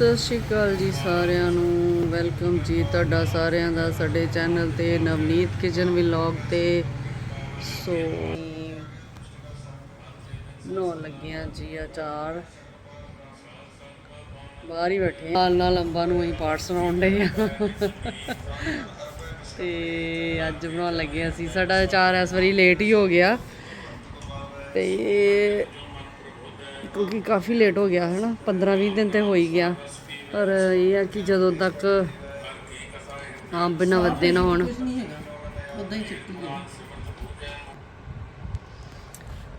ਸਤਿ ਸ਼੍ਰੀ ਅਕਾਲ ਜੀ ਸਾਰਿਆਂ ਨੂੰ। ਵੈਲਕਮ ਜੀ ਤੁਹਾਡਾ ਸਾਰਿਆਂ ਦਾ ਸਾਡੇ ਚੈਨਲ ਤੇ ਨਵਨੀਤ ਕਿਚਨ ਵਲੌਗ ਤੇ। ਸੋ, ਬਣਾਉਣ ਲੱਗੀਆਂ ਜੀ ਅਚਾਰ। ਬਾਹਰ ਹੀ ਬੈਠੇ ਨਾਲ ਨਾਲ ਅੰਬਾਂ ਨੂੰ ਅਸੀਂ ਪਾਠ ਸੁਣਾਉਣ ਦੇ ਆ ਤੇ ਅੱਜ ਬਣਾਉਣ ਲੱਗੇ ਅਸੀਂ। ਸਾਡਾ ਅਚਾਰ ਇਸ ਵਾਰੀ ਲੇਟ ਹੀ ਹੋ ਗਿਆ। ਤੇ ਕਿਉਂਕਿ ਕਾਫੀ ਲੇਟ ਹੋ ਗਿਆ ਹੈ ਨਾ 15 20 ਦਿਨ ਤੇ ਹੋ ਹੀ ਗਿਆ। ਪਰ ਇਹ ਆ ਕਿ ਜਦੋਂ ਤੱਕ ਅੰਬ ਨਾ ਵੱਧੇ ਨਾ ਹੋਣ। ਉਦਾਂ ਹੀ ਚਿੱਟੀ ਹੈ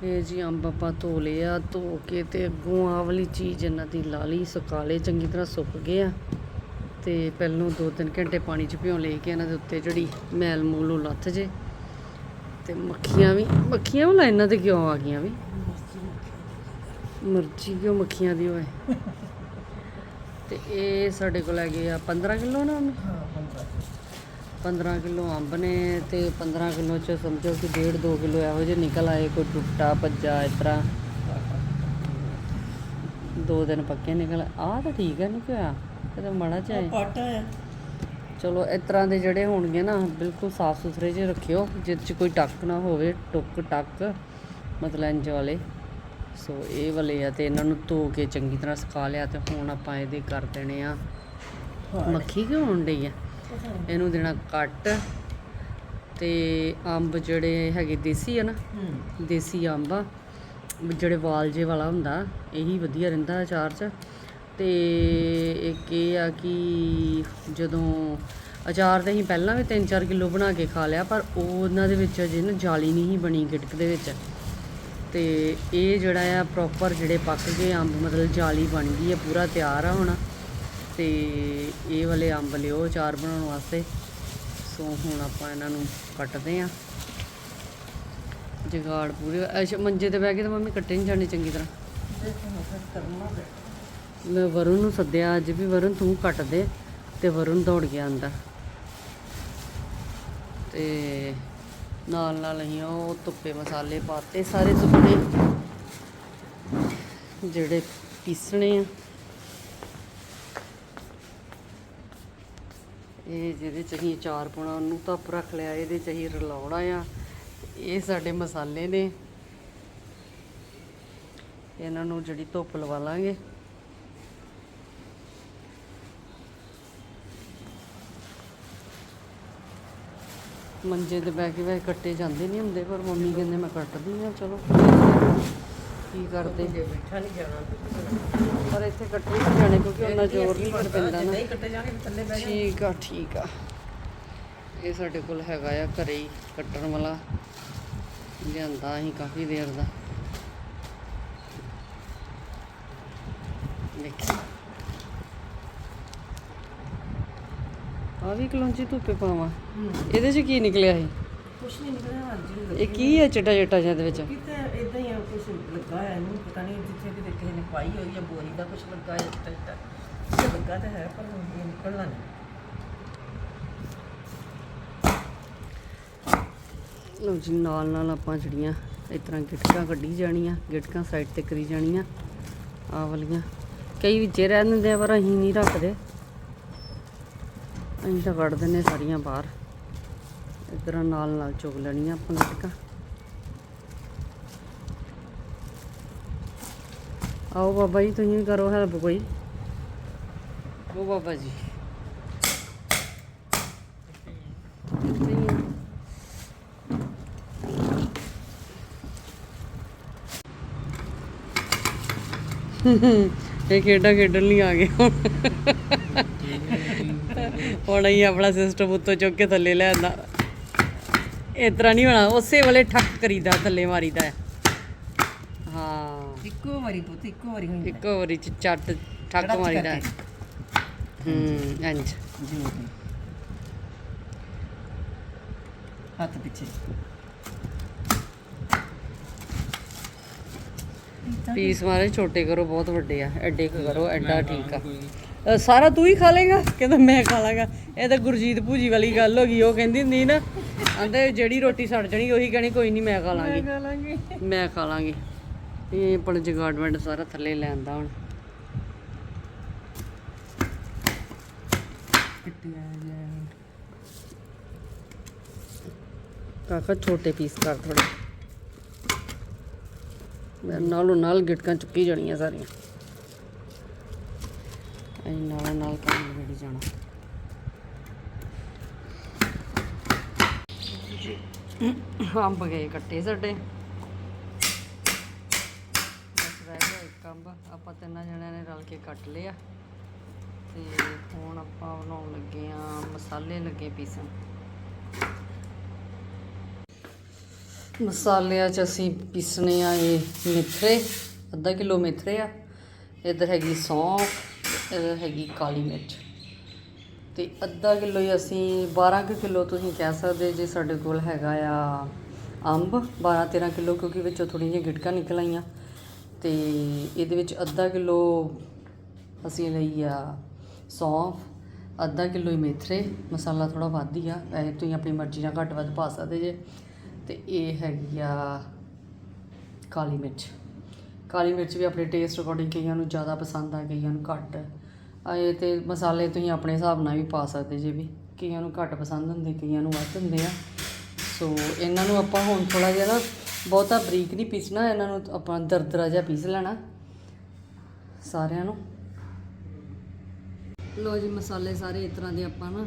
ਇਹ ਜੀ ਅੰਬ ਆਪਾਂ ਧੋ ਲਏ ਆ ਧੋ ਕੇ ਤੇ ਅੱਗੋਂ ਆਹ ਵਾਲੀ ਚੀਜ਼ ਇਹਨਾਂ ਦੀ ਲਾ ਲਈ ਸੁਕਾ ਲਏ ਚੰਗੀ ਤਰ੍ਹਾਂ ਸੁੱਕ ਗਏ ਆ। ਤੇ ਪਹਿਲੋਂ 2-3 ਘੰਟੇ ਪਾਣੀ 'ਚ ਭਿਉਂ ਲਏ ਕਿ ਇਹਨਾਂ ਦੇ ਉੱਤੇ ਜਿਹੜੀ ਮੈਲ ਮੂਲ ਉਹ ਲੱਥ ਜੇ। ਤੇ ਮੱਖੀਆਂ ਵੀ ਮੱਖੀਆਂ ਵੀ ਲਾਈਨਾਂ ਤੇ ਕਿਉਂ ਆ ਗਈਆਂ ਵੀ? ਮਰਜ਼ੀ ਕਿਉਂ ਮੱਖੀਆਂ ਦੀ ਹੋਏ ਤੇ ਇਹ ਸਾਡੇ ਕੋਲ ਹੈਗੇ ਆ 15 ਕਿਲੋ ਨਾ ਉਹਨੂੰ ਹਾਂ ਬੰਦਾ 15 ਕਿਲੋ ਅੰਬ ਨੇ ਤੇ 15 ਕਿਲੋ ਚ ਸਮਝੋ ਕਿ 1.5 2 ਕਿਲੋ ਇਹੋ ਜਿਹੇ ਨਿਕਲ ਆਏ ਕੋਈ ਟੁੱਟਾ ਭੱਜਾ ਇਸ ਤਰ੍ਹਾਂ। ਦੋ ਦਿਨ ਪੱਕੇ ਨਿਕਲ ਆਹ ਤਾਂ ਠੀਕ ਹੈ ਨਹੀਂ ਹੋਇਆ? ਤਾਂ ਮਾੜਾ ਚਾਹੇ ਪਾਟਾ ਚਲੋ ਇਸ ਤਰ੍ਹਾਂ ਦੇ ਜਿਹੜੇ ਹੋਣਗੇ ਨਾ ਬਿਲਕੁਲ ਸਾਫ਼ ਸੁਥਰੇ ਜਿਹੇ ਰੱਖਿਓ ਜਿਸ 'ਚ ਕੋਈ ਟੱਕ ਨਾ ਹੋਵੇ ਟੁੱਕ ਟੱਕ ਮਤਲਬ ਇੰਜ ਵਾਲੇ। ਸੋ ਇਹ ਵਾਲੇ ਆ ਤੇ ਇਹਨਾਂ ਨੂੰ ਧੋ ਕੇ ਚੰਗੀ ਤਰ੍ਹਾਂ ਸੁਕਾ ਲਿਆ ਤੇ ਹੁਣ ਆਪਾਂ ਇਹਦੇ ਕਰ ਦੇਣੇ ਆ। ਮੱਖੀ ਕਿਉਂ ਹੋਣ ਡਈ ਆ? ਇਹਨੂੰ ਦੇਣਾ ਕੱਟ ਤੇ ਅੰਬ ਜਿਹੜੇ ਹੈਗੇ ਦੇਸੀ ਆ ਨਾ ਹੂੰ। ਦੇਸੀ ਅੰਬ ਆ। ਜਿਹੜੇ ਵਾਲ ਜੇ ਵਾਲਾ ਹੁੰਦਾ ਇਹੀ ਵਧੀਆ ਰਹਿੰਦਾ ਅਚਾਰ 'ਚ। ਤੇ ਇੱਕ ਇਹ ਆ ਕਿ ਜਦੋਂ ਅਚਾਰ ਤੇ ਅਸੀਂ ਪਹਿਲਾਂ ਵੀ 3-4 ਕਿਲੋ ਬਣਾ ਕੇ ਖਾ ਲਿਆ ਪਰ ਉਹ ਉਹਨਾਂ ਦੇ ਵਿੱਚ ਅਜੇ ਨਾ ਜਾਲੀ ਨਹੀਂ ਸੀ ਬਣੀ ਗਿਟਕ ਦੇ ਵਿੱਚ। ਤੇ ਇਹ ਜਿਹੜਾ ਆ ਪ੍ਰੋਪਰ ਜਿਹੜੇ ਪੱਕ ਗਏ ਅੰਬ, ਮਤਲਬ ਜਾਲੀ ਬਣ ਗਈ ਹੈ ਪੂਰਾ ਤਿਆਰ ਆ ਹੁਣ। ਤੇ ਇਹ ਵਾਲੇ ਅੰਬ ਲਿਓ ਅਚਾਰ ਬਣਾਉਣ ਵਾਸਤੇ। ਸੋ ਹੁਣ ਆਪਾਂ ਇਹਨਾਂ ਨੂੰ ਕੱਟਦੇ ਆਂ। ਜਗਾੜ ਪੂਰੇ ਅੱਛਾ, ਮੰਜੇ ਤੇ ਬਹਿ ਕੇ ਤਾਂ ਮੰਮੀ ਕੱਟੇ ਨਹੀਂ ਜਾਣੇ ਚੰਗੀ ਤਰ੍ਹਾਂ। ਮੈਂ ਵਰੁਣ ਨੂੰ ਸੱਦਿਆ, ਅੱਜ ਵੀ ਵਰੁਣ ਤੂੰ ਕੱਟ ਦੇ ਤੇ ਵਰੁਣ ਦੌੜ ਗਿਆ ਅੰਦਰ। ਤੇ ਨਾਲ ਨਾਲ ਅਸੀਂ ਉਹ ਧੁੱਪੇ ਮਸਾਲੇ ਪਾਤੇ, ਸਾਰੇ ਸੁੱਕਣੇ ਜਿਹੜੇ ਪੀਸਣੇ ਆ। ਇਹ ਜਿਹਦੇ ਚ ਅਸੀਂ ਅਚਾਰ ਪਾਉਣਾ, ਉਹਨੂੰ ਧੁੱਪ ਰੱਖ ਲਿਆ, ਇਹਦੇ ਚ ਅਸੀਂ ਰਲਾਉਣਾ ਆ। ਇਹ ਸਾਡੇ ਮਸਾਲੇ ਨੇ। ਇਹਨਾਂ ਨੂੰ ਜਿਹੜੀ ਧੁੱਪ ਲਵਾ ਲਾਂਗੇ। ਮੰਜੇ ਤੇ ਬਹਿ ਕੇ ਵੈਸੇ ਕੱਟੇ ਜਾਂਦੇ ਨਹੀਂ ਹੁੰਦੇ ਪਰ ਮੰਮੀ ਕਹਿੰਦੇ ਮੈਂ ਕੱਟਦੀ ਆ ਚਲੋ। ਕੀ ਕਰਦੇ? ਜੇ ਬੈਠਾ ਨਹੀਂ ਜਾਣਾ ਪਰ ਇੱਥੇ ਕੱਟੇ ਨਹੀਂ ਜਾਣੇ ਕਿਉਂਕਿ ਉਹਨਾਂ ਜ਼ੋਰ ਨਹੀਂ ਪੈਂਦਾ ਨਾ। ਨਹੀਂ ਕੱਟੇ ਜਾਣੇ ਥੱਲੇ ਬਹਿ ਠੀਕ ਆ ਠੀਕ ਆ। ਇਹ ਸਾਡੇ ਕੋਲ ਹੈਗਾ ਆ ਘਰੇ ਹੀ ਕੱਟਣ ਵਾਲਾ। ਲਿਆਂਦਾ ਅਸੀਂ ਕਾਫੀ ਦੇਰ ਦਾ। ਦੇਖੀ। ਆ ਵੀ ਕਲੌਂਜੀ ਧੁੱਪੇ ਪਾਵਾਂ। ਇਹਦੇ 'ਚ ਕੀ ਨਿਕਲਿਆ ਸੀ? ਕੁਛ ਨਹੀਂ ਨਿਕਲਿਆ ਹਾਂਜੀ ਇਹ ਕੀ ਹੈ ਚਟਾ ਚਟਾ ਜਿਹਾ ਦੇ ਵਿੱਚ? ਕਿਤੇ ਇਦਾਂ ਹੀ ਆ ਕੁਛ ਲੱਗਾ ਹੈ ਇਹਨੂੰ ਪਤਾ ਨਹੀਂ ਜਿੱਥੇ ਕਿਤੇ ਕਿਸੇ ਨੇ ਪਾਈ ਹੋਈ ਹੈ ਬੋਰੀ ਦਾ ਕੁਛ ਲੱਗਾ ਹੈ ਟੱਟਾ ਇਹ ਲੱਗਾ ਤਾਂ ਹੈ ਪਰ ਇਹ ਨਿਕਲਣਾ ਨਹੀਂ। ਲਓ ਜੀ ਨਾਲ ਨਾਲ ਆਪਾਂ ਜਿਹੜੀਆਂ ਇਸ ਤਰ੍ਹਾਂ ਗਿਟਕਾਂ ਕੱਢੀ ਜਾਣੀਆਂ ਗਿਟਕਾਂ ਸਾਈਡ ਤੇ ਕਰੀ ਜਾਣੀਆਂ ਆਹ ਵਾਲੀਆਂ। ਕਈ ਵਿੱਚੇ ਰਹਿ ਦਿੰਦੇ ਆ ਪਰ ਅਸੀਂ ਨਹੀਂ ਰੱਖਦੇ। ਅਸੀਂ ਤਾਂ ਕੱਢ ਦਿੰਦੇ ਸਾਰੀਆਂ ਬਾਹਰ। ਤਰ੍ਹਾਂ ਨਾਲ ਨਾਲ ਚੁਗ ਲੈਣੀਆਂ ਆਪਾਂ ਗਿਟਕਾਂ ਆਓ ਬਾਬਾ ਜੀ ਤੁਸੀਂ ਕਰੋ ਹੈਲਪ ਕੋਈ। ਉਹ ਬਾਬਾ ਜੀ। ਇਹ ਖੇਡਾਂ ਖੇਡਣ ਲਈ ਆ ਗਏ ਹੁਣ। ਹੁਣ ਅਸੀਂ ਆਪਣਾ ਸਿਸਟਮ ਉੱਤੋਂ ਚੁੱਕ ਕੇ ਥੱਲੇ ਲੈ ਆਂਦਾ। ਇਸ ਤਰ੍ਹਾਂ ਨਹੀਂ ਹੋਣਾ ਉਸੇ ਵੇਲੇ ਠੱਕ ਕਰੀਦਾ ਥੱਲੇ ਮਾਰੀਦਾ ਹੈ। ਹਾਂ। ਇੱਕੋ ਵਾਰੀ ਪੁੱਤ ਇੱਕੋ ਵਾਰੀ ਹੋਈ ਇੱਕੋ ਵਾਰੀ ਚ ਚੱਟ ਠੱਕ ਮਾਰੀਦਾ ਹੈ। ਹੂੰ ਇੰਜ ਜੀ ਹੱਥ ਪਿੱਛੇ। ਪੀਸ ਮਾਰੇ ਛੋਟੇ ਕਰੋ ਬਹੁਤ ਵੱਡੇ ਆ। ਐਡੇ ਕਰੋ ਐਡਾ ਠੀਕ ਆ। ਸਾਰਾ ਤੂੰ ਹੀ ਖਾ ਲੇਗਾ ਕਹਿੰਦਾ ਮੈਂ ਖਾ ਲਾਂਗਾ। ਇਹ ਤਾਂ ਗੁਰਜੀਤ ਭੂਜੀ ਵਾਲੀ ਗੱਲ ਹੋ ਗਈ ਉਹ ਕਹਿੰਦੀ ਹੁੰਦੀ ਨਾ ਆਂਦੇ ਜਿਹੜੀ ਰੋਟੀ ਸੜ ਜਾਣੀ ਉਹੀ ਕਹਿਣੀ ਕੋਈ ਨਹੀਂ ਮੈਂ ਖਾ ਲਾਂਗੀ। ਖਾ ਲਾਂਗੇ। ਮੈਂ ਖਾ ਲਾਂਗੀ। ਇਹ ਆਪਣਾ ਜਗਾਰਡਮੈਂਟ ਸਾਰਾ ਥੱਲੇ ਲੈ ਆਂਦਾ ਹੁਣ। ਕਾਕਾ ਛੋਟੇ ਪੀਸ ਕਰ ਥੋੜੇ ਮੈਂ ਨਾਲੋਂ ਨਾਲ ਗਿਟਕਾਂ ਚੁੱਕੀ ਜਾਣੀਆਂ ਸਾਰੀਆਂ। ਐ ਨਾਲ ਨਾਲ ਕੰਮ ਜਿਹੜੀ ਜਾਣਾ। ਅੰਬ ਗਏ ਕੱਟੇ ਸਾਡੇ। ਬਸ ਰਹਿ ਗਿਆ ਇੱਕ ਅੰਬ। ਆਪਾਂ ਤਿੰਨਾਂ ਜਣਿਆਂ ਨੇ ਰਲ ਕੇ ਕੱਟ ਲਿਆ। ਤੇ ਹੁਣ ਆਪਾਂ ਬਣਾਉਣ ਲੱਗੇ ਆ ਮਸਾਲੇ ਲੱਗੇ ਪੀਸਣ। ਮਸਾਲਿਆਂ 'ਚ ਅਸੀਂ ਪੀਸਣੇ ਆ ਇਹ ਮੇਥਰੇ ਅੱਧਾ ਕਿਲੋ ਮੇਥਰੇ ਆ। ਇੱਧਰ ਹੈਗੀ ਸੌਂਫ ਹੈਗੀ ਕਾਲੀ ਮਿਰਚ। ਤੇ ਅੱਧਾ ਕਿਲੋ ਹੀ ਅਸੀਂ 12 ਕੁ ਕਿਲੋ ਤੁਸੀਂ ਕਹਿ ਸਕਦੇ ਜੇ ਸਾਡੇ ਕੋਲ ਹੈਗਾ ਆ ਅੰਬ 12 13 ਕਿਲੋ ਕਿਉਂਕਿ ਵਿੱਚੋਂ ਥੋੜ੍ਹੀਆਂ ਜਿਹੀਆਂ ਗਿਟਕਾਂ ਨਿਕਲ ਆਈਆਂ। ਤੇ ਇਹਦੇ ਵਿੱਚ ਅੱਧਾ ਕਿਲੋ ਅਸੀਂ ਲਈ ਆ ਸੌਂਫ, ਅੱਧਾ ਕਿਲੋ ਹੀ ਮੇਥਰੇ, ਮਸਾਲਾ ਥੋੜਾ ਵੱਧ ਹੀ ਆ। ਵੈਸੇ ਤੁਸੀਂ ਆਪਣੀ ਮਰਜ਼ੀ ਨਾਲ ਘੱਟ ਵੱਧ ਪਾ ਸਕਦੇ ਜੇ। ਤੇ ਇਹ ਹੈਗੀ ਆ ਕਾਲੀ ਮਿਰਚ। ਕਾਲੀ ਮਿਰਚ ਵੀ ਆਪਣੇ ਟੇਸਟ ਅਕੋਰਡਿੰਗ ਕਈਆਂ ਨੂੰ ਜ਼ਿਆਦਾ ਪਸੰਦ ਆ, ਕਈਆਂ ਨੂੰ ਘੱਟ। ਇਹ ਤੇ ਮਸਾਲੇ ਤੁਸੀਂ ਆਪਣੇ ਹਿਸਾਬ ਨਾਲ ਵੀ ਪਾ ਸਕਦੇ ਜੇ ਵੀ। ਕਈਆਂ ਨੂੰ ਘੱਟ ਪਸੰਦ ਹੁੰਦੇ, ਕਈਆਂ ਨੂੰ ਵੱਧ ਹੁੰਦੇ ਆ। ਸੋ ਇਹਨਾਂ ਨੂੰ ਆਪਾਂ ਹੁਣ ਥੋੜਾ ਜਿਹਾ ਨਾ ਬਹੁਤਾ ਬਰੀਕ ਨਹੀਂ ਪੀਸਣਾ, ਇਹਨਾਂ ਨੂੰ ਆਪਾਂ ਦਰਦਰਾ ਜਿਹਾ ਪੀਸ ਲੈਣਾ। ਸਾਰਿਆਂ ਨੂੰ। ਲੋ ਜੀ, ਮਸਾਲੇ ਸਾਰੇ ਇਸ ਤਰ੍ਹਾਂ ਦੇ ਆਪਾਂ ਨਾ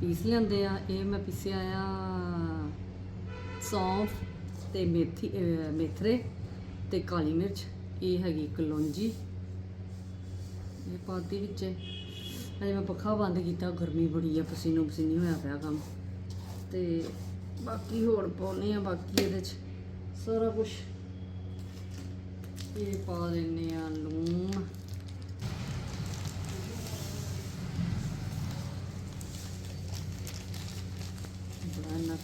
ਪੀਸ ਲੈਂਦੇ ਆ। ਇਹ ਮੈਂ ਪੀਸਿਆ ਆ ਸੌਂਫ ਤੇ ਮੇਥੀ ਮੇਥਰੇ ਤੇ ਕਾਲੀ ਮਿਰਚ। ਇਹ ਹੈਗੀ ਕਲੌਂਜੀ ਇਹ ਪਾਤੀ ਵਿੱਚ ਅਜੇ ਮੈਂ ਪੱਖਾ ਬੰਦ ਕੀਤਾ, ਗਰਮੀ ਬੜੀ ਆ, ਪਸੀਨੋ ਪਸੀਨੀ ਹੋਇਆ ਪਿਆ ਕੰਮ। ਤੇ ਬਾਕੀ ਹੋਰ ਪਾਉਨੇ ਆ, ਬਾਕੀ ਇਹਦੇ ਚ ਸਾਰਾ ਕੁਝ ਇਹ ਪਾ ਦਿੰਨੇ ਆ ਲੂਣ। ਬੜਾ ਨਾ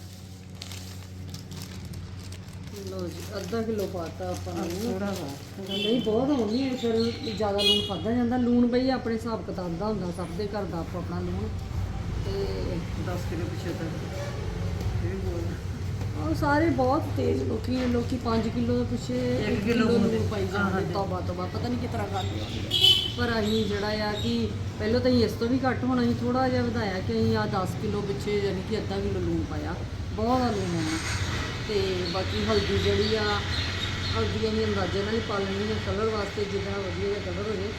ਲੋ ਜੀ ਅੱਧਾ ਕਿਲੋ ਪਾਤਾ ਆਪਾਂ ਨੇ। ਥੋੜਾ ਨਹੀਂ ਬਹੁਤ ਹੋਣੀ ਹੈ ਫਿਰ ਜ਼ਿਆਦਾ ਲੂਣ ਖਾਦਾ ਜਾਂਦਾ। ਲੂਣ ਬਈ ਆਪਣੇ ਹਿਸਾਬ ਕਿਤਾਬ ਦਾ ਹੁੰਦਾ ਸਭ ਦੇ ਘਰ ਦਾ ਆਪੋ ਆਪਣਾ ਲੂਣ। ਤੇ 10 ਕਿਲੋ ਪਿੱਛੇ ਤੱਕ ਇਹ ਬੋਲ ਉਹ ਸਾਰੇ ਬਹੁਤ ਤੇਜ਼ ਲੋਕੀ ਲੋਕੀ 5 ਕਿਲੋ ਦੇ ਪਿੱਛੇ ਇੱਕ ਇੱਕ ਕਿੱਲੋ ਕਿਲੋ ਹੁੰਦੇ। ਲੂਣ ਪਾਈ ਜਾਂਦੇ ਤੋਬਾ ਤੋਬਾ ਪਤਾ ਨਹੀਂ ਕਿਸ ਤਰ੍ਹਾਂ ਕਰਦੇ ਹੋਣਗੇ ਪਰ ਅਸੀਂ ਜਿਹੜਾ ਆ ਕਿ ਪਹਿਲਾਂ ਤਾਂ ਇਸ ਤੋਂ ਵੀ ਘੱਟ ਹੋਣਾ ਸੀ ਥੋੜਾ ਜਿਹਾ ਵਧਾਇਆ ਕਿ ਅਸੀਂ ਆ 10 ਕਿਲੋ ਪਿੱਛੇ ਯਾਨੀ ਕਿ ਅੱਧਾ ਕਿਲੋ ਲੂਣ ਪਾਇਆ। ਬਹੁਤ ਆ ਲੂਣ ਆਉਣਾ ਤੇ ਬਾਕੀ ਹਲਦੀ ਜਿਹੜੀ ਆ ਹਲਦੀ ਅਸੀਂ ਅੰਦਾਜ਼ੇ ਨਾਲ ਹੀ ਪਾ ਲੈਣੀ ਹੈ ਕਲਰ ਵਾਸਤੇ ਜਿੱਦਾਂ ਵਧੀਆ ਜਿਹਾ ਕਲਰ ਹੋ ਜੇ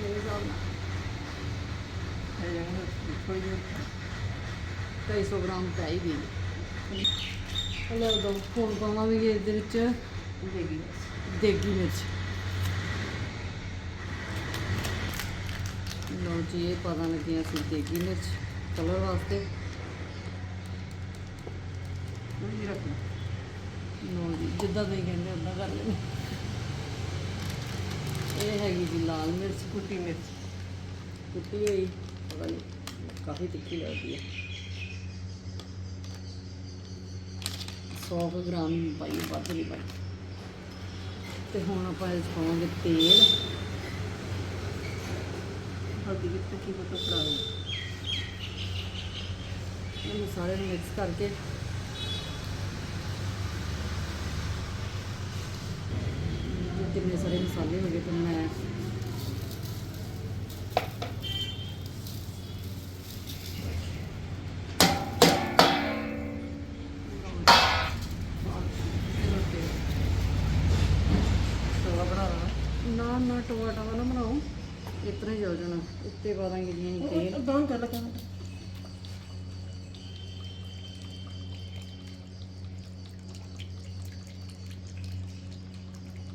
ਮੇਰੇ ਹਿਸਾਬ ਨਾਲ। ਜਿਹੀ 250 ਗ੍ਰਾਮ ਪੈ ਹੀ ਗਈ। ਹਲੋ ਦੋ ਹੁਣ ਪਾਵਾਂਗੇ ਇਹਦੇ ਵਿੱਚ। ਦੇਗੀ। ਦੇਗੀ ਮਿਰਚ। ਲਓ ਜੀ ਇਹ ਪਤਾ ਲੱਗਿਆ ਸੀ ਦੇਗੀ ਮਿਰਚ ਕਲਰ ਵਾਸਤੇ। ਥੋੜੀ ਜਿਹੀ ਰੱਖਣਾ। ਲਓ ਜੀ, ਜਿੱਦਾਂ ਤੁਸੀਂ ਕਹਿੰਦੇ ਉਦਾਂ ਕਰ ਲੈਣੀ ਇਹ ਹੈਗੀ ਜੀ ਲਾਲ ਮਿਰਚ, ਕੁੱਟੀ ਮਿਰਚ। ਕੁੱਟੀ ਹੋਈ, ਪਤਾ ਨਹੀਂ ਕਾਫੀ ਤਿੱਖੀ ਲੱਗਦੀ ਹੈ। 100 ਗ੍ਰਾਮ ਪਾਈ, ਵੱਧ ਨਹੀਂ ਪਾਈ। ਤੇ ਹੁਣ ਆਪਾਂ ਇਸ 'ਚ ਪਾਵਾਂਗੇ ਤੇਲ। ਹਲਦੀ ਕਿਤੇ ਕੀ ਪਤਾ ਪੜਾ ਲਓ। ਇਹਨੂੰ ਸਾਰੇ ਨੂੰ ਮਿਕਸ ਕਰਕੇ ਇਹ ਕਿੰਨੇ ਸਾਰੇ ਮਸਾਲੇ ਹੋ ਗਏ ਤੇ ਮੈਂ ਸੋਵਾ ਬਣਾ ਲਓ ਨਾ ਨਾ ਟੋਆ ਟਵਾ ਨਾ ਬਣਾਓ ਇਸ ਤਰ੍ਹਾਂ ਹੀ ਚੱਲ ਜਾਣਾ ਉੱਤੇ ਪਾ ਦਾਂਗੇ ਜੀ ਅਸੀਂ ਤੇਲ ਬੰਦ ਕਰ ਲਗਾ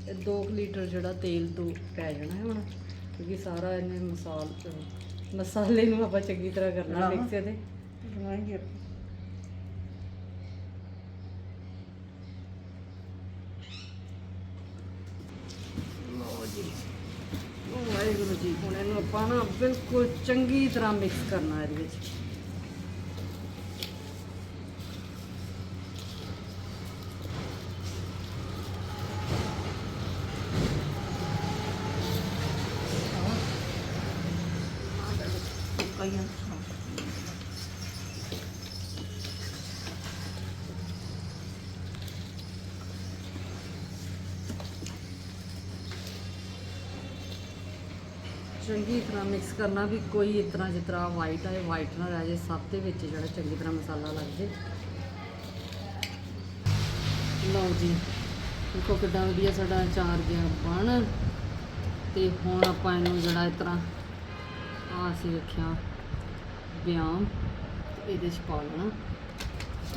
ਇਹ 2 ਲੀਟਰ ਜਿਹੜਾ ਤੇਲ ਤੋਂ ਪੈ ਜਾਣਾ ਹੈ ਹੁਣ ਕਿਉਂਕਿ ਸਾਰਾ ਇਹਨੇ ਮਸਾਲ ਮਸਾਲੇ ਨੂੰ ਆਪਾਂ ਚੰਗੀ ਤਰ੍ਹਾਂ ਕਰਨਾ ਹਾਂ। ਮਿਕਸ ਇਹਦੇ। ਬਣਾਏਂਗੇ ਲਓ ਜੀ। ਉਹ ਵਾਹਿਗੁਰੂ ਜੀ ਹੁਣ ਇਹਨੂੰ ਆਪਾਂ ਨਾ ਬਿਲਕੁਲ ਚੰਗੀ ਤਰ੍ਹਾਂ ਮਿਕਸ ਕਰਨਾ ਇਹਦੇ ਵਿੱਚ ਕਈਆਂ ਚੰਗੀ ਤਰ੍ਹਾਂ ਮਿਕਸ ਕਰਨਾ ਵੀ ਕੋਈ ਇਸ ਤਰ੍ਹਾਂ ਜਿਸ ਤਰ੍ਹਾਂ ਵਾਈਟ ਹੈ ਵਾਈਟ ਨਾ ਰਹਿ ਜੇ, ਸਭ ਦੇ ਵਿੱਚ ਜਿਹੜਾ ਚੰਗੀ ਤਰ੍ਹਾਂ ਮਸਾਲਾ ਲੱਗ ਜੇ। ਲਓ ਜੀ, ਦੇਖੋ ਕਿੱਡਾ ਵਧੀਆ ਸਾਡਾ ਅਚਾਰ ਗਿਆ ਬਣ। ਤੇ ਹੁਣ ਆਪਾਂ ਇਹਨੂੰ ਜਿਹੜਾ ਇਸ ਤਰ੍ਹਾਂ ਆ ਅਸੀਂ ਰੱਖਿਆ ਬਿਆਮ ਇਹਦੇ ਚ ਪਾ ਲੈਣਾ।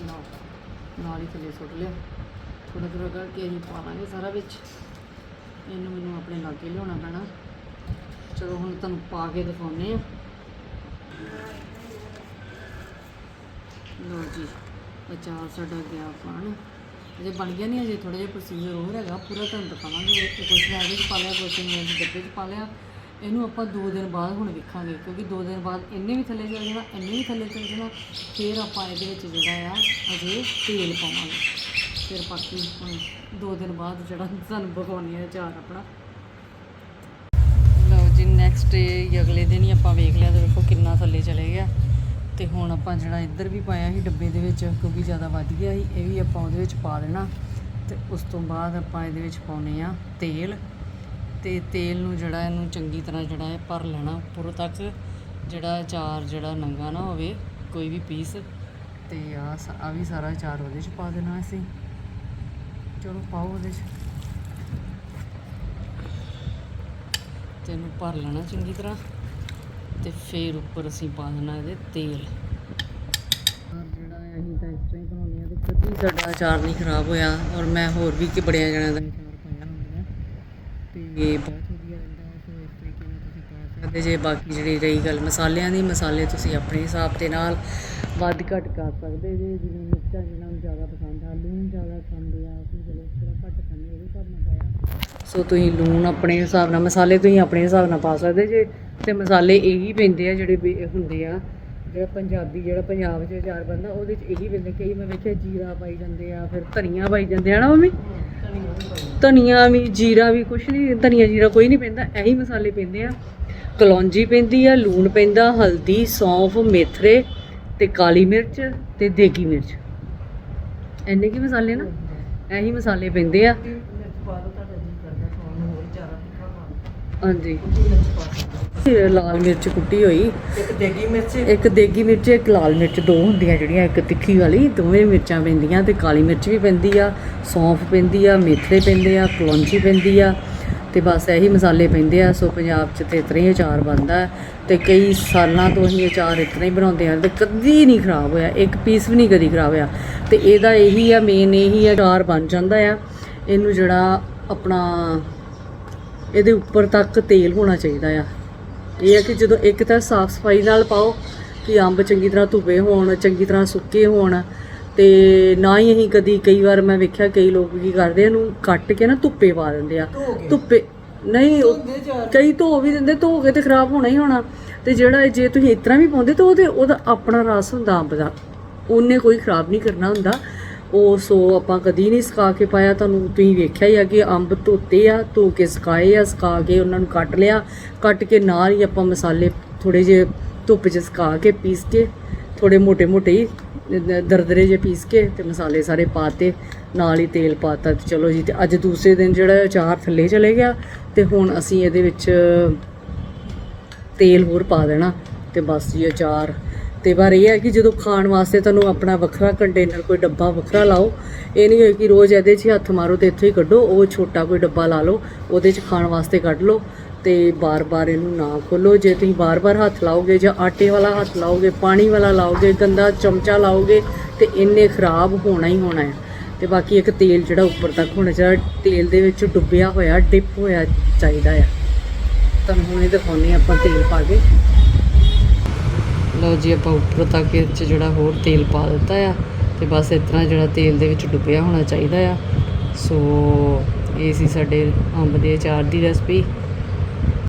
ਲਓ, ਨਾਲ ਹੀ ਥੱਲੇ ਸੁੱਟ ਲਿਆ। ਥੋੜਾ ਥੋੜਾ ਕਰਕੇ ਅਸੀਂ ਪਾ ਲਾਂਗੇ ਸਾਰਾ ਵਿੱਚ। ਇਹਨੂੰ ਮੈਨੂੰ ਆਪਣੇ ਲਾਗੇ ਲਿਆਉਣਾ ਪੈਣਾ। ਚਲੋ ਹੁਣ ਤੁਹਾਨੂੰ ਪਾ ਕੇ ਦਿਖਾਉਂਦੇ ਆ ਲਓ ਜੀ, ਅਚਾਰ ਸਾਡਾ ਗਿਆ ਬਣ ਅਜੇ ਬਣ ਗਿਆ ਨਹੀਂ ਅਜੇ ਥੋੜਾ ਜਿਹਾ ਪ੍ਰੋਸੀਜਰ ਹੋਰ ਹੈਗਾ, ਪੂਰਾ ਤੁਹਾਨੂੰ ਦਿਖਾਵਾਂਗੇ। ਇੱਕ ਕੁਛ ਮੈਂ ਇਹਦੇ 'ਚ ਪਾ ਲਿਆ, ਕੁਛ ਮੈਂ ਡੱਬੇ 'ਚ ਪਾ ਲਿਆ। ਇਹਨੂੰ ਆਪਾਂ 2 ਦਿਨ ਬਾਅਦ ਹੁਣ ਵੇਖਾਂਗੇ, ਕਿਉਂਕਿ 2 ਦਿਨ ਬਾਅਦ ਇੰਨੇ ਵੀ ਥੱਲੇ ਚਲ ਜਾਣਾ, ਇੰਨੇ ਵੀ ਥੱਲੇ ਚਲ ਜਾਣਾ, ਫਿਰ ਆਪਾਂ ਇਹਦੇ ਵਿੱਚ ਜਿਹੜਾ ਆ, ਅਜੇ ਤੇਲ ਪਾਵਾਂਗੇ। ਫਿਰ ਬਾਕੀ ਹੁਣ 2 ਦਿਨ ਬਾਅਦ ਜਿਹੜਾ ਤੁਹਾਨੂੰ ਬਗਾਉਣੀ ਹੈ ਚਾਰ ਆਪਣਾ। ਲਓ ਨੈਕਸਟ ਡੇ ਅਗਲੇ ਦਿਨ ਹੀ ਆਪਾਂ ਵੇਖ ਲਿਆ ਤੇ ਵੇਖੋ ਕਿੰਨਾ ਥੱਲੇ ਚਲੇ ਗਿਆ। ਤੇ ਹੁਣ ਆਪਾਂ ਜਿਹੜਾ ਇੱਧਰ ਵੀ ਪਾਇਆ ਸੀ ਡੱਬੇ ਦੇ ਵਿੱਚ, ਕਿਉਂਕਿ ਜ਼ਿਆਦਾ ਵੱਧ ਗਿਆ ਸੀ, ਇਹ ਵੀ ਆਪਾਂ ਉਹਦੇ ਵਿੱਚ ਪਾ ਦੇਣਾ। ਤੇ ਉਸ ਤੋਂ ਬਾਅਦ ਆਪਾਂ ਇਹਦੇ ਵਿੱਚ ਪਾਉਨੇ ਆ ਤੇਲ। ਤੇ ਤੇਲ ਨੂੰ ਜਿਹੜਾ ਇਹਨੂੰ ਚੰਗੀ ਤਰ੍ਹਾਂ ਜਿਹੜਾ ਹੈ ਭਰ ਲੈਣਾ, ਉੱਪਰ ਤੱਕ ਜਿਹੜਾ ਅਚਾਰ ਜਿਹੜਾ ਨੰਗਾ ਨਾ ਹੋਵੇ, ਕੋਈ ਵੀ ਪੀਸ। ਤੇ ਆ ਆ ਵੀ ਸਾਰਾ ਅਚਾਰ ਉਹਦੇ 'ਚ ਪਾ ਦੇਣਾ ਅਸੀਂ। ਚਲੋ ਪਾਓ ਉਹਦੇ 'ਚ ਤੇ ਇਹਨੂੰ ਭਰ ਲੈਣਾ ਚੰਗੀ ਤਰ੍ਹਾਂ ਤੇ ਫਿਰ ਉੱਪਰ ਅਸੀਂ ਪਾ ਦੇਣਾ ਇਹਦੇ ਤੇਲ। ਜਿਹੜਾ ਅਸੀਂ ਤਾਂ ਇਸ ਤਰ੍ਹਾਂ ਹੀ ਬਣਾਉਂਦੇ ਆ ਤੇ ਕਦੀ ਸਾਡਾ ਅਚਾਰ ਨਹੀਂ ਖਰਾਬ ਹੋਇਆ ਔਰ ਮੈਂ ਹੋਰ ਵੀ ਕਿ ਬੜਿਆ ਜਣਿਆਂ ਦਾ ਅਚਾਰ ਪਾਇਆ ਹੁੰਦਾ ਤੇ ਬਹੁਤ ਵਧੀਆ ਰਹਿੰਦਾ ਹੈ ਸੋ ਇਸ ਤਰੀਕੇ ਨਾਲ ਤੁਸੀਂ ਪਾ ਸਕਦੇ ਜੇ ਬਾਕੀ ਜਿਹੜੀ ਰਹੀ ਗੱਲ, ਮਸਾਲਿਆਂ ਦੀ, ਮਸਾਲੇ ਤੁਸੀਂ ਆਪਣੇ ਹਿਸਾਬ ਦੇ ਨਾਲ ਵੱਧ ਘੱਟ ਕਰ ਸਕਦੇ ਜੇ, ਜਿਵੇਂ ਮਿਰਚਾਂ ਜਿਹਨਾਂ ਨੂੰ ਜ਼ਿਆਦਾ ਪਸੰਦ ਆ, ਲੂਣ ਜ਼ਿਆਦਾ ਖਾਂਦੇ ਆ ਅਸੀਂ ਚਲੋ ਥੋੜਾ ਘੱਟ ਖਾਂਦੇ ਉਹਦੇ ਹਿਸਾਬ ਨਾਲ ਪਾਇਆ। ਸੋ ਤੁਸੀਂ ਲੂਣ ਆਪਣੇ ਹਿਸਾਬ ਨਾਲ, ਮਸਾਲੇ ਤੁਸੀਂ ਆਪਣੇ ਹਿਸਾਬ ਨਾਲ ਪਾ ਸਕਦੇ ਜੇ, ਤੇ ਮਸਾਲੇ ਇਹੀ ਪੈਂਦੇ ਆ ਜਿਹੜੇ ਵੀ ਹੁੰਦੇ ਆ ਜਿਹੜਾ ਪੰਜਾਬੀ, ਜਿਹੜਾ ਪੰਜਾਬ 'ਚ ਅਚਾਰ ਬਣਦਾ, ਉਹਦੇ 'ਚ ਇਹੀ ਪੈਂਦੇ ਕਈ ਮੈਂ ਵੇਖਿਆ ਜੀਰਾ ਪਾਈ ਜਾਂਦੇ ਆ, ਫਿਰ ਧਨੀਆ ਪਾਈ ਜਾਂਦੇ ਆ ਨਾ ਮੰਮੀ? ਧਨੀਆ ਵੀ, ਜੀਰਾ ਵੀ ਕੁਛ ਨਹੀਂ ਧਨੀਆ, ਜੀਰਾ ਕੋਈ ਨਹੀਂ ਪੈਂਦਾ, ਇਹੀ ਮਸਾਲੇ ਪੈਂਦੇ ਆ। ਕਲੌਂਜੀ ਪੈਂਦੀ ਆ, ਲੂਣ ਪੈਂਦਾ, ਹਲਦੀ, ਸੌਂਫ, ਮੇਥਰੇ ਤੇ ਕਾਲੀ ਮਿਰਚ ਤੇ ਦੇਗੀ ਮਿਰਚ। ਇੰਨੇ ਕੀ ਮਸਾਲੇ ਨਾ? ਇਹੀ ਮਸਾਲੇ ਪੈਂਦੇ ਆ ਮਿਰਚ ਪਾ ਦੋ ਤੁਹਾਡਾ ਜੀ ਕਰਦਾ ਖਾਣ ਨੂੰ ਹੋਰ ਜ਼ਿਆਦਾ ਤਿੱਖਾ ਖਾਣ ਹਾਂਜੀ। ਤੇ ਲਾਲ ਮਿਰਚ ਕੁੱਟੀ ਹੋਈ। ਇੱਕ ਦੇਗੀ ਮਿਰਚ। ਇੱਕ ਦੇਗੀ ਮਿਰਚ ਇੱਕ ਲਾਲ ਮਿਰਚ ਦੋ ਹੁੰਦੀਆਂ ਜਿਹੜੀਆਂ ਇੱਕ ਤਿੱਖੀ ਵਾਲੀ। ਦੋਵੇਂ ਮਿਰਚਾਂ ਪੈਂਦੀਆਂ ਤੇ ਕਾਲੀ ਮਿਰਚ ਵੀ ਪੈਂਦੀ ਆ ਸੌਂਫ ਪੈਂਦੀ ਆ ਮੇਥਰੇ ਪੈਂਦੇ ਆ ਕਲੌਂਜੀ ਪੈਂਦੀ ਆ ਤੇ ਬਸ ਇਹੀ ਮਸਾਲੇ ਪੈਂਦੇ ਆ। ਸੋ ਪੰਜਾਬ 'ਚ ਤੇ ਇਤਨਾ ਹੀ ਅਚਾਰ ਬਣਦਾ ਤੇ ਕਈ ਸਾਲਾਂ ਤੋਂ ਅਸੀਂ ਅਚਾਰ ਇਤਨਾ ਹੀ ਬਣਾਉਂਦੇ ਆ ਤੇ ਕਦੀ ਨਹੀਂ ਖਰਾਬ ਹੋਇਆ। ਇੱਕ ਪੀਸ ਵੀ ਨਹੀਂ ਕਦੀ ਖਰਾਬ ਹੋਇਆ। ਤੇ ਇਹਦਾ ਇਹੀ ਆ ਮੇਨ ਇਹੀ ਆ ਅਚਾਰ ਬਣ ਜਾਂਦਾ ਆ। ਇਹਨੂੰ ਜਿਹੜਾ ਆਪਣਾ ਇਹਦੇ ਉੱਪਰ ਤੱਕ ਤੇਲ ਹੋਣਾ ਚਾਹੀਦਾ ਆ। ਇਹ ਹੈ ਕਿ ਜਦੋਂ ਇੱਕ ਤਾਂ ਸਾਫ਼ ਸਫ਼ਾਈ ਨਾਲ ਪਾਓ ਕਿ ਅੰਬ ਚੰਗੀ ਤਰ੍ਹਾਂ ਧੁੱਪੇ ਹੋਣ ਚੰਗੀ ਤਰ੍ਹਾਂ ਸੁੱਕੇ ਹੋਣ ਤੇ ਨਾ ਹੀ ਅਸੀਂ ਕਦੀ ਕਈ ਵਾਰ ਮੈਂ ਵੇਖਿਆ ਕਈ ਲੋਕ ਕੀ ਕਰਦੇ ਆ ਇਹਨੂੰ ਕੱਟ ਕੇ ਨਾ ਧੁੱਪੇ ਪਾ ਦਿੰਦੇ ਆ। ਧੁੱਪੇ ਨਹੀਂ ਕਈ ਧੋ ਵੀ ਦਿੰਦੇ ਧੋ ਕੇ ਤੇ ਖਰਾਬ ਹੋਣਾ ਹੀ ਹੋਣਾ। ਤੇ ਜਿਹੜਾ ਜੇ ਤੁਸੀਂ ਇਸ ਤਰ੍ਹਾਂ ਵੀ ਪਾਉਂਦੇ ਤਾਂ ਉਹਦੇ ਉਹਦਾ ਆਪਣਾ ਰਸ ਹੁੰਦਾ ਅੰਬ ਦਾ। ਉਹਨੇ ਕੋਈ ਖਰਾਬ ਨਹੀਂ ਕਰਨਾ ਹੁੰਦਾ। ਉਹ ਸੋ ਆਪਾਂ ਕਦੀ ਨਹੀਂ ਸੁਕਾ ਕੇ ਪਾਇਆ। ਤੁਹਾਨੂੰ ਤੁਸੀਂ ਵੇਖਿਆ ਹੀ ਆ ਕਿ ਅੰਬ ਧੋਤੇ ਆ, ਧੋ ਕੇ ਸਕਾਏ ਆ, ਸਕਾ ਕੇ ਉਹਨਾਂ ਨੂੰ ਕੱਟ ਲਿਆ। ਕੱਟ ਕੇ ਨਾਲ ਹੀ ਆਪਾਂ ਮਸਾਲੇ ਥੋੜੇ ਜਿਹੇ ਧੁੱਪ 'ਚ ਸੁਕਾ ਕੇ ਪੀਸ ਕੇ ਥੋੜੇ ਮੋٹے-ਮੋٹے ਹੀ ਦਰਦਰੇ ਜੇ ਪੀਸ ਕੇ ਤੇ ਮਸਾਲੇ ਸਾਰੇ ਪਾਤੇ ਨਾਲ ਹੀ ਤੇਲ ਪਾਤਾ ਤੇ ਚਲੋ ਜੀ, ਤੇ ਅੱਜ ਦੂਸਰੇ ਦਿਨ ਜਿਹੜਾ ਅਚਾਰ ਥੱਲੇ ਚਲੇ ਗਿਆ ਤੇ ਹੁਣ ਅਸੀਂ ਇਹਦੇ ਵਿੱਚ ਤੇਲ ਹੋਰ ਪਾ ਦੇਣਾ ਤੇ ਬਸ ਜੀ ਅਚਾਰ ਤੇ ਪਰ ਇਹ ਹੈ ਕਿ ਜਦੋਂ ਖਾਣ ਵਾਸਤੇ ਤੁਹਾਨੂੰ ਆਪਣਾ ਵੱਖਰਾ ਕੰਟੇਨਰ ਕੋਈ ਡੱਬਾ ਵੱਖਰਾ ਲਾਓ, ਇਹ ਨਹੀਂ ਹੋਏ ਕਿ ਰੋਜ਼ ਇਹਦੇ 'ਚ ਹੀ ਹੱਥ ਮਾਰੋ ਤੇ ਇੱਥੋਂ ਹੀ ਕੱਢੋ, ਉਹ ਛੋਟਾ ਕੋਈ ਡੱਬਾ ਲਾ ਲਓ, ਉਹਦੇ 'ਚ ਖਾਣ ਵਾਸਤੇ ਕੱਢ ਲਓ ਤੇ ਬਾਰ-ਬਾਰ ਇਹਨੂੰ ਨਾ ਖੋਲੋ। ਜੇ ਤੁਸੀਂ ਬਾਰ-ਬਾਰ ਹੱਥ ਲਾਓਗੇ ਜਾਂ ਆਟੇ ਵਾਲਾ ਹੱਥ ਲਾਓਗੇ, ਪਾਣੀ ਵਾਲਾ ਲਾਓਗੇ, ਗੰਦਾ ਚਮਚਾ ਲਾਓਗੇ ਤੇ ਇੰਨੇ ਖਰਾਬ ਹੋਣਾ ਹੀ ਹੋਣਾ ਹੈ। ਤੇ ਬਾਕੀ ਇੱਕ ਤੇਲ ਜਿਹੜਾ ਉੱਪਰ ਤੱਕ ਹੋਣਾ ਚਾਹੀਦਾ ਤੇਲ ਦੇ ਵਿੱਚ ਡੁੱਬਿਆ ਹੋਇਆ, ਡਿਪ ਹੋਇਆ ਚਾਹੀਦਾ ਆ ਤੁਹਾਨੂੰ ਹੁਣੇ ਦਿਖਾਉਂਦੇ ਹਾਂ ਆਪਾਂ ਤੇਲ ਪਾ ਕੇ। ਲਓ ਜੀ, ਆਪਾਂ ਉੱਪਰ ਤੱਕ ਇਹ 'ਚ ਜਿਹੜਾ ਹੋਰ ਤੇਲ ਪਾ ਦਿੱਤਾ ਆ ਤੇ ਬਸ ਇਸ ਤਰ੍ਹਾਂ ਜਿਹੜਾ ਤੇਲ ਦੇ ਵਿੱਚ ਡੁੱਬਿਆ ਹੋਣਾ ਚਾਹੀਦਾ ਆ। ਸੋ, ਇਹ ਸੀ ਸਾਡੇ ਅੰਬ ਦੇ ਅਚਾਰ ਦੀ ਰੈਸਪੀ